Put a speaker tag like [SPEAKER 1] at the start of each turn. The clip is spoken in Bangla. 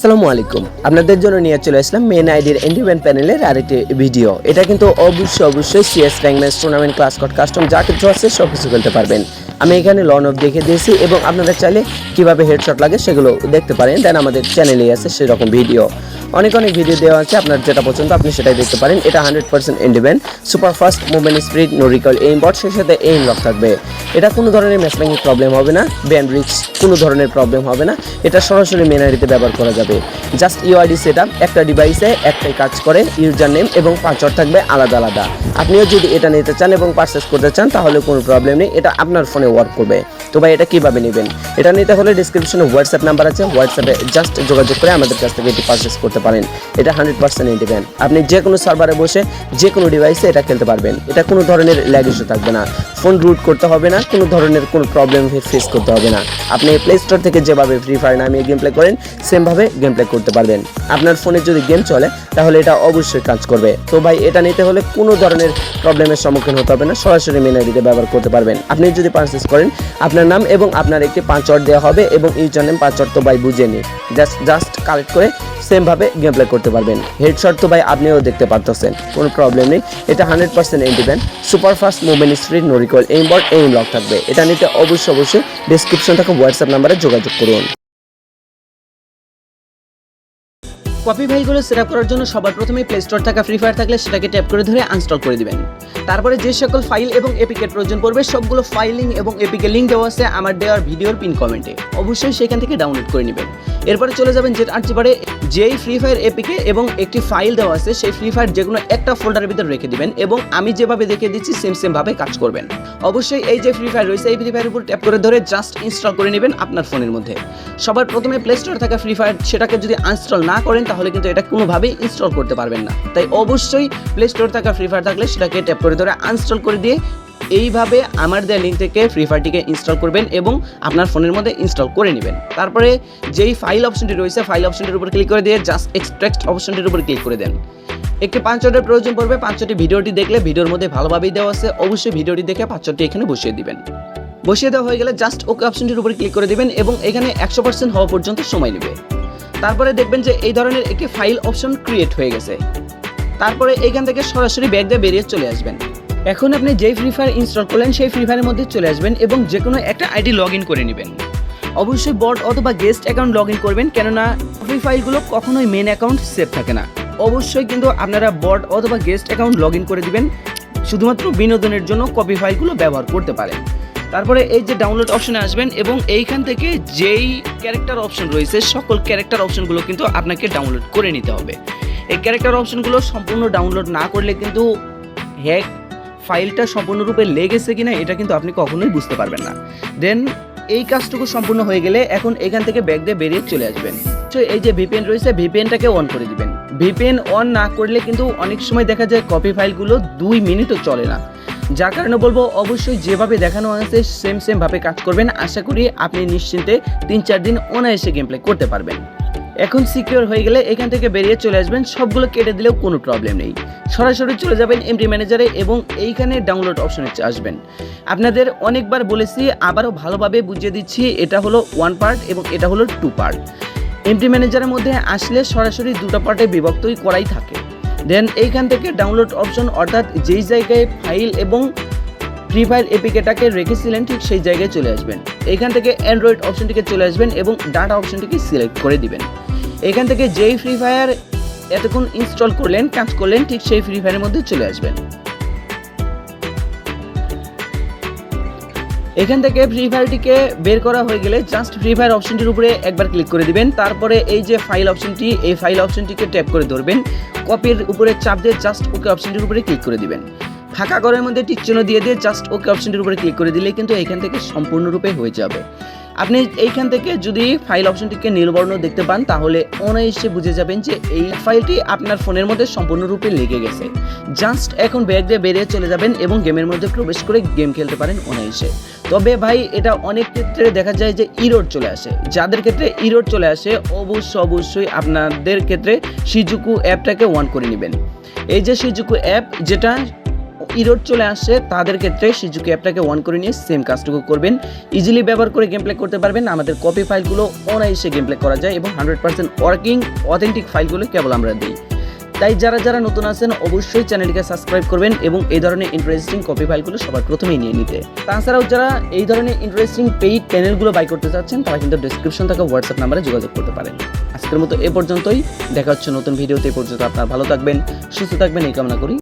[SPEAKER 1] আসসালামু আলাইকুম। আপনাদের জন্য নিয়ে চলে আসলাম মেন আইডির এন্ডিমেন্ট প্যানেলের আরেকটি ভিডিও এটা কিন্তু অবশ্যই অবশ্যই CS rank tournament class code custom যা কিছু আছে সব কিছু খেলতে পারবেন। আমি এখানে লন অফ দেখে দিয়েছি এবং আপনারা চাইলে কীভাবে হেডশট লাগে সেগুলো দেখতে পারেন। দেন আমাদের চ্যানেলেই আছে সেরকম ভিডিও অনেক অনেক ভিডিও দেওয়া আছে, আপনার যেটা পছন্দ আপনি সেটাই দেখতে পারেন। এটা hundred percent independent super fast movement speed no recoil aim bot সেই সাথে এইম লক থাকবে। এটা কোনো ধরনের ম্যাচমেকিং প্রবলেম হবে না ব্যান্ড রিক্স কোনো ধরনের প্রবলেম হবে না, এটা সরাসরি মেন আইডিতে ব্যবহার করা যাবে। জাস্ট ইউআইডি সেট আপ একটা ডিভাইসে একটাই কাজ করে ইউজার নেম এবং পাসওয়ার্ড থাকবে আলাদা আলাদা। আপনিও যদি এটা নিতে চান এবং পারচেস করতে চান, তাহলে কোনো প্রবলেম নেই, এটা আপনার ফোনে ওয়ার্ক করবে। তো ভাই, এটা কীভাবে নেবেন? এটা নিতে হলে ডিসক্রিপশনে হোয়াটসঅ্যাপ নাম্বার আছে হোয়াটসঅ্যাপে জাস্ট যোগাযোগ করে আমাদের কাছ থেকে এটি পারচেস করতে পারেন। এটা হান্ড্রেড পার্সেন্ট নেবেন আপনি যে কোনো সার্ভারে বসে যে কোনো ডিভাইসে এটা খেলতে পারবেন। এটা কোনো ধরনের ল্যাগ ইস্যু থাকবে না। ফোন রুট করতে হবে না, কোনো ধরনের কোনো প্রবলেম ফেস করতে হবে না। আপনি প্লে স্টোর থেকে যেভাবে ফ্রি ফায়ার নামিয়ে গেম প্লে করেন সেমভাবে গেম প্লে করতে পারবেন। আপনার ফোনে যদি গেম চলে, তাহলে এটা অবশ্যই কাজ করবে। তো ভাই, এটা নিতে হলে কোনো ধরনের প্রবলেমের সম্মুখীন হতে হবে না। সরাসরি মেন আইডিতে ব্যবহার করতে পারবেন। আপনি যদি পারচেস করেন, আপনার নাম এবং আপনার একটি পাঁচওয়ার্ড দেওয়া হবে এবং ইউজার নেম পাঁচওয়ার্ড তো ভাই বুঝে নিই জাস্ট জাস্ট কালেক্ট করে সেমভাবে গেম প্লে করতে পারবেন। হেডশট তো ভাই আপনিও দেখতে পারতেছেন, কোনো প্রবলেম নেই। এটা hundred percent independent super fast movement speed no recoil aim bot aim lock থাকবে। এটা নিতে অবশ্যই অবশ্যই ডিসক্রিপশন থাকে হোয়াটসঅ্যাপ নাম্বারে যোগাযোগ করুন। কপি ফাইলগুলো সেট আপ করার জন্য সবার প্রথমে প্লে স্টোর থাকা ফ্রি ফায়ার থাকলে সেটাকে ট্যাপ করে ধরে আনস্টল করে দিবেন। তারপরে যে সকল ফাইল এবং এপিকের প্রয়োজন পড়বে, সবগুলো ফাইলিং এবং এপিকে লিঙ্ক দেওয়া আছে আমার দেওয়ার ভিডিওর পিন কমেন্টে অবশ্যই সেখান থেকে ডাউনলোড করে নেবেন। এরপরে চলে যাবেন জেট আর্চিবারে যেই ফ্রি ফায়ার এপিকে এবং একটি ফাইল দেওয়া আছে, সেই ফ্রি ফায়ার যে কোনো একটা ফোল্ডারের ভিতরে রেখে দিবেন এবং আমি যেভাবে দেখে দিচ্ছি সেম সেম ভাবে কাজ করবেন। অবশ্যই এই যে ফ্রি ফায়ার রয়েছে, এই ফ্রি ফায়ারের উপর ট্যাপ করে ধরে জাস্ট ইনস্টল করে নেবেন আপনার ফোনের মধ্যে। সবার প্রথমে প্লে স্টোরে থাকা ফ্রি ফায়ার সেটাকে যদি আনস্টল না করেন তাহলে কিন্তু এটা কোনোভাবেই ইনস্টল করতে পারবেন না। তাই অবশ্যই প্লে স্টোর থাকা ফ্রি ফায়ার থাকলে সেটাকে ট্যাপ করে ধরে আনস্টল করে দিয়ে এইভাবে আমার দেওয়া লিঙ্ক থেকে ফ্রি ফায়ারটিকে ইনস্টল করবেন এবং আপনার ফোনের মধ্যে ইনস্টল করে নেবেন। তারপরে যেই ফাইল অপশনটি রয়েছে ফাইল অপশনটির উপর ক্লিক করে দিয়ে জাস্ট এক্সট্রাক্ট অপশনটির উপর ক্লিক করে দেন। একটি পাঁচশোটির প্রয়োজন পড়বে পাঁচশোটি ভিডিওটি দেখলে ভিডিওর মধ্যে ভালোভাবেই দেওয়া আছে, অবশ্যই ভিডিওটি দেখে পাঁচশোটি এখানে বসিয়ে দিবেন। বসিয়ে দেওয়া হয়ে গেলে জাস্ট ওকে অপশনটির উপর ক্লিক করে দিবেন এবং এখানে একশো পার্সেন্ট হওয়া পর্যন্ত সময় নেবে। তারপরে দেখবেন যে এই ধরনের একটি ফাইল অপশন ক্রিয়েট হয়ে গেছে। তারপরে এখান থেকে সরাসরি ব্যাগ দিয়ে বেরিয়ে চলে আসবেন। এখন আপনি যেই ফ্রি ফায়ার ইনস্টল করলেন, সেই ফ্রি ফায়ারের মধ্যে চলে আসবেন এবং যে কোনো একটা আইডি লগ ইন করে নেবেন। অবশ্যই বট অথবা গেস্ট অ্যাকাউন্ট লগ ইন করবেন, কেননা ফ্রি ফাইলগুলো কখনোই মেন অ্যাকাউন্ট সেভ থাকে না। অবশ্যই কিন্তু আপনারা বট অথবা গেস্ট অ্যাকাউন্ট লগ ইন করে দিবেন, শুধুমাত্র বিনোদনের জন্য কপি ফাইলগুলো ব্যবহার করতে পারেন। তারপরে এই যে ডাউনলোড অপশনে আসবেন এবং এইখান থেকে যেই ক্যারেক্টার অপশন রয়েছে, সকল ক্যারেক্টার অপশনগুলো কিন্তু আপনাকে ডাউনলোড করে নিতে হবে। এই ক্যারেক্টার অপশনগুলো সম্পূর্ণ ডাউনলোড না করলে কিন্তু হ্যাক ফাইলটা সম্পূর্ণরূপে লেগেছে কিনা, এটা কিন্তু আপনি কখনোই বুঝতে পারবেন না। দেন এই কাজটুকু সম্পূর্ণ হয়ে গেলে এখন এখান থেকে ব্যাগ দিয়ে বেরিয়ে চলে আসবেন। তো এই যে ভিপিএন রয়েছে ভিপিএনটাকে অন করে দিবেন। ভিপিএন অন না করলে কিন্তু অনেক সময় দেখা যায় কপি ফাইলগুলো দুই মিনিটও চলে না। যার কারণে বলব অবশ্যই যেভাবে দেখানো হয়েছে সেম সেম ভাবে কাজ করবেন। আশা করি আপনি নিশ্চিন্তে তিন চার দিন অনায়াসে গেম প্লে করতে পারবেন। এখন সিকিউর হয়ে গেলে এখান থেকে বেরিয়ে চলে আসবেন। সবগুলো কেটে দিলেও কোনো প্রবলেম নেই। সরাসরি চলে যাবেন এমডি ম্যানেজারে এবং এইখানে ডাউনলোড অপশনে আসবেন। আপনাদের অনেকবার বলেছি, আবারও ভালোভাবে বুঝিয়ে দিচ্ছি, এটা হলো ওয়ান পার্ট এবং এটা হলো টু পার্ট এমডি ম্যানেজারের মধ্যে আসলে সরাসরি দুটো পার্টে বিভক্তই করাই থাকে। দেন এইখান থেকে ডাউনলোড অপশন অর্থাৎ যেই জায়গায় ফাইল এবং ফ্রি ফায়ার এপিকেটাকে রেখেছিলেন, ঠিক সেই জায়গায় চলে আসবেন। এখান থেকে অ্যান্ড্রয়েড অপশনটিকে চলে আসবেন এবং ডাটা অপশনটিকে সিলেক্ট করে দিবেন। এখান থেকে যেই ফ্রি ফায়ার এতক্ষণ ইনস্টল করলেন, কাজ করলেন, ঠিক সেই ফ্রি ফায়ারের মধ্যে চলে আসবেন। এখান থেকে ফ্রি ফায়ারটিকে বের করা হয়ে গেলে জাস্ট ফ্রি ফায়ার অপশনটির উপরে একবার ক্লিক করে দিবেন। তারপরে এই যে ফাইল অপশনটি এই ফাইল অপশনটিকে ট্যাপ করে ধরবেন। কপির উপরে চাপ দিয়ে জাস্ট ওকে অপশনটির উপরে ক্লিক করে দিবেন। ফাঁকা ঘরের মধ্যে টিক চিহ্ন দিয়ে দিয়ে জাস্ট ওকে অপশনটির উপরে ক্লিক করে দিলে কিন্তু এখান থেকে সম্পূর্ণরূপে হয়ে যাবে। আপনি এইখান থেকে যদি ফাইল অপশনটিকে নীলবর্ণ দেখতে পান, তাহলে অনায়াসে বুঝে যাবেন যে এই ফাইলটি আপনার ফোনের মধ্যে সম্পূর্ণরূপে লেগে গেছে। জাস্ট এখন ব্যাগ দিয়ে বেরিয়ে চলে যাবেন এবং গেমের মধ্যে প্রবেশ করে গেম খেলতে পারেন অনায়াসে। তবে ভাই, এটা অনেক ক্ষেত্রে দেখা যায় যে ইরোড চলে আসে। যাদের ক্ষেত্রে ইরোড চলে আসে, অবশ্য অবশ্যই আপনাদের ক্ষেত্রে সিজুকু অ্যাপটাকে অন করে নেবেন। এই যে সিজুকু অ্যাপ যেটা ইরোড চলে আসে, তাদের ক্ষেত্রে সিজুকি অ্যাপটাকে অন করে নিয়ে সেম কাজটুকু করবেন। ইজিলি ব্যবহার করে গেম প্লে করতে পারবেন। আমাদের কপি ফাইলগুলো অনায়াসে গেম প্লে করা যায় এবং হান্ড্রেড পার্সেন্ট ওয়ার্কিং অথেন্টিক ফাইলগুলো কেবল আমরা দিই। তাই যারা যারা নতুন আছেন, অবশ্যই চ্যানেলটিকে সাবস্ক্রাইব করবেন এবং এই ধরনের ইন্টারেস্টিং কপি ফাইলগুলো সবার প্রথমেই নিয়ে নিতে। তাছাড়াও যারা এই ধরনের ইন্টারেস্টিং পেইড চ্যানেলগুলো বাই করতে চাচ্ছেন, তারা কিন্তু ডিসক্রিপশন থাকা হোয়াটসঅ্যাপ নাম্বারে যোগাযোগ করতে পারেন। আজকের মতো এ পর্যন্তই। দেখা হচ্ছে নতুন ভিডিওতে পর্যন্ত আপনার ভালো থাকবেন, সুস্থ থাকবেন, এই কামনা করি।